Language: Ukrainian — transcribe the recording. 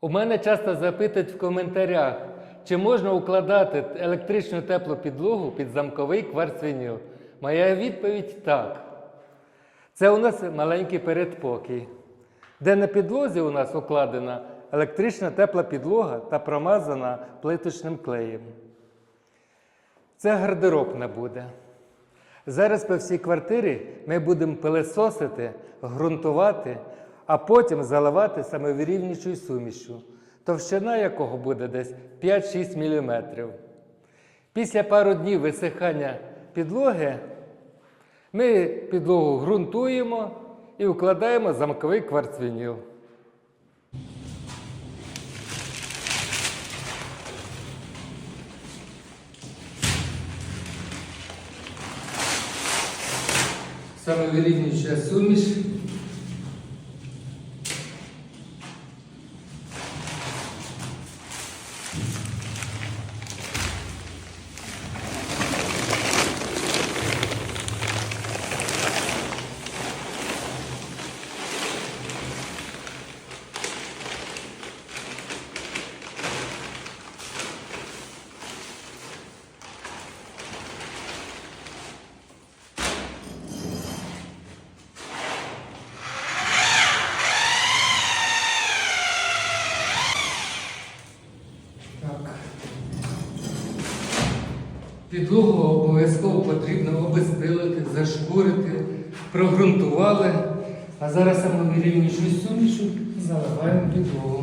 У мене часто запитують в коментарях, чи можна укладати електричну теплу підлогу під замковий кварцвініл. Моя відповідь так. Це у нас маленький передпокій, де на підлозі у нас укладена електрична тепла підлога та промазана плиточним клеєм. Це гардеробна буде. Зараз по всій квартирі ми будемо пилесосити, ґрунтувати, а потім заливати самовирівнюючою сумішю, товщина якого буде десь 5-6 мм. Після пару днів висихання підлоги ми підлогу ґрунтуємо і укладаємо замковий кварцвініл. Самовирівнююча суміш. Підлогу обов'язково потрібно обезпилити, зашкурити, прогрунтували. А зараз самовирівнюючу сумішу заливаємо підлогу.